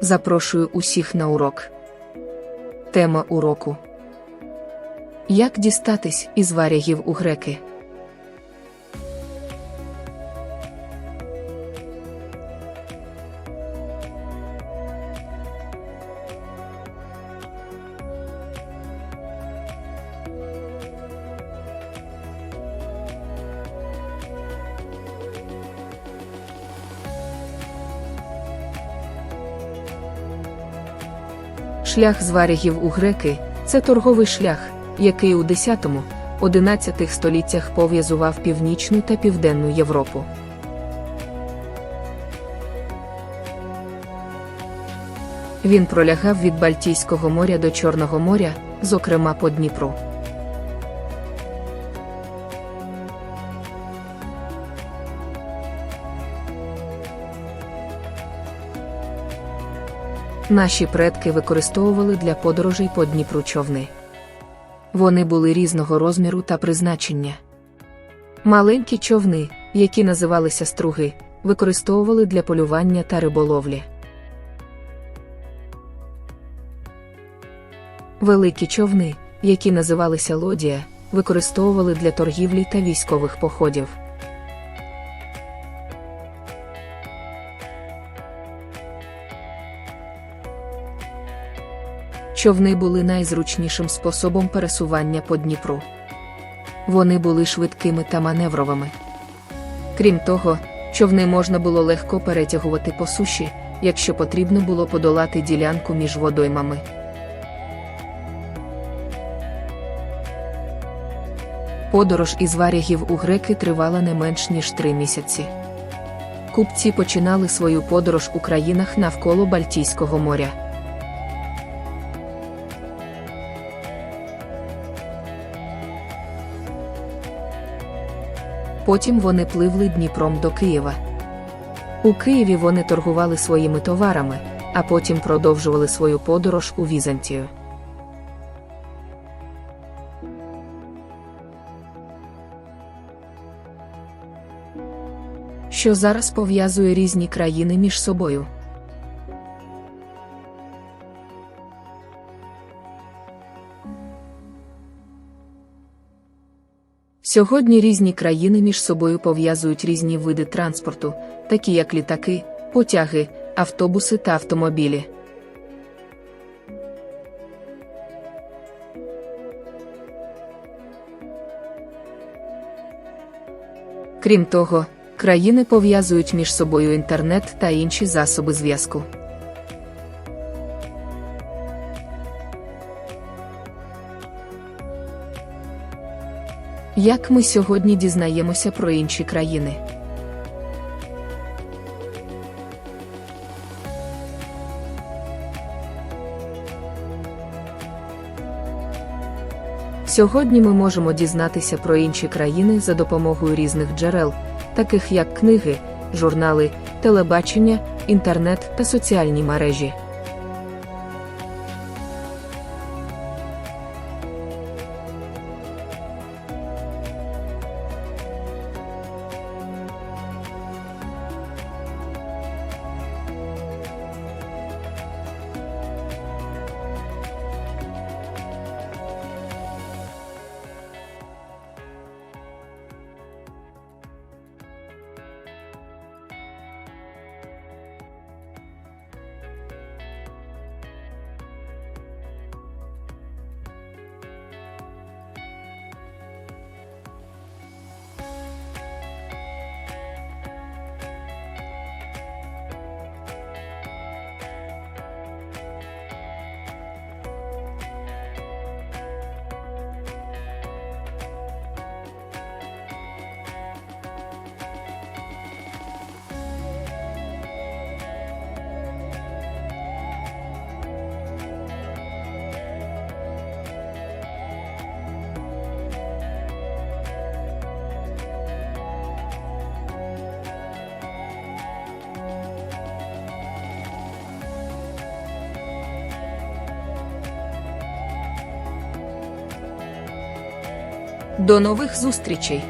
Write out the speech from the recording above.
Запрошую усіх на урок. Тема уроку. Як дістатись із варягів у греки? Шлях з варягів у греки це торговий шлях, який у 10-11 століттях пов'язував Північну та Південну Європу. Він пролягав від Бальтійського моря до Чорного моря, зокрема по Дніпру. Наші предки використовували для подорожей по Дніпру човни. Вони були різного розміру та призначення. Маленькі човни, які називалися струги, використовували для полювання та риболовлі. Великі човни, які називалися лодія, використовували для торгівлі та військових походів. Човни були найзручнішим способом пересування по Дніпру. Вони були швидкими та маневровими. Крім того, човни можна було легко перетягувати по суші, якщо потрібно було подолати ділянку між водоймами. Подорож із варягів у греки тривала не менш ніж три місяці. Купці починали свою подорож у країнах навколо Бальтійського моря. Потім вони пливли Дніпром до Києва. У Києві вони торгували своїми товарами, а потім продовжували свою подорож у Візантію. Що зараз пов'язує різні країни між собою. Сьогодні різні країни між собою пов'язують різні види транспорту, такі як літаки, потяги, автобуси та автомобілі. Крім того, країни пов'язують між собою інтернет та інші засоби зв'язку. Як ми сьогодні дізнаємося про інші країни? Сьогодні ми можемо дізнатися про інші країни за допомогою різних джерел, таких як книги, журнали, телебачення, інтернет та соціальні мережі. До нових зустрічей!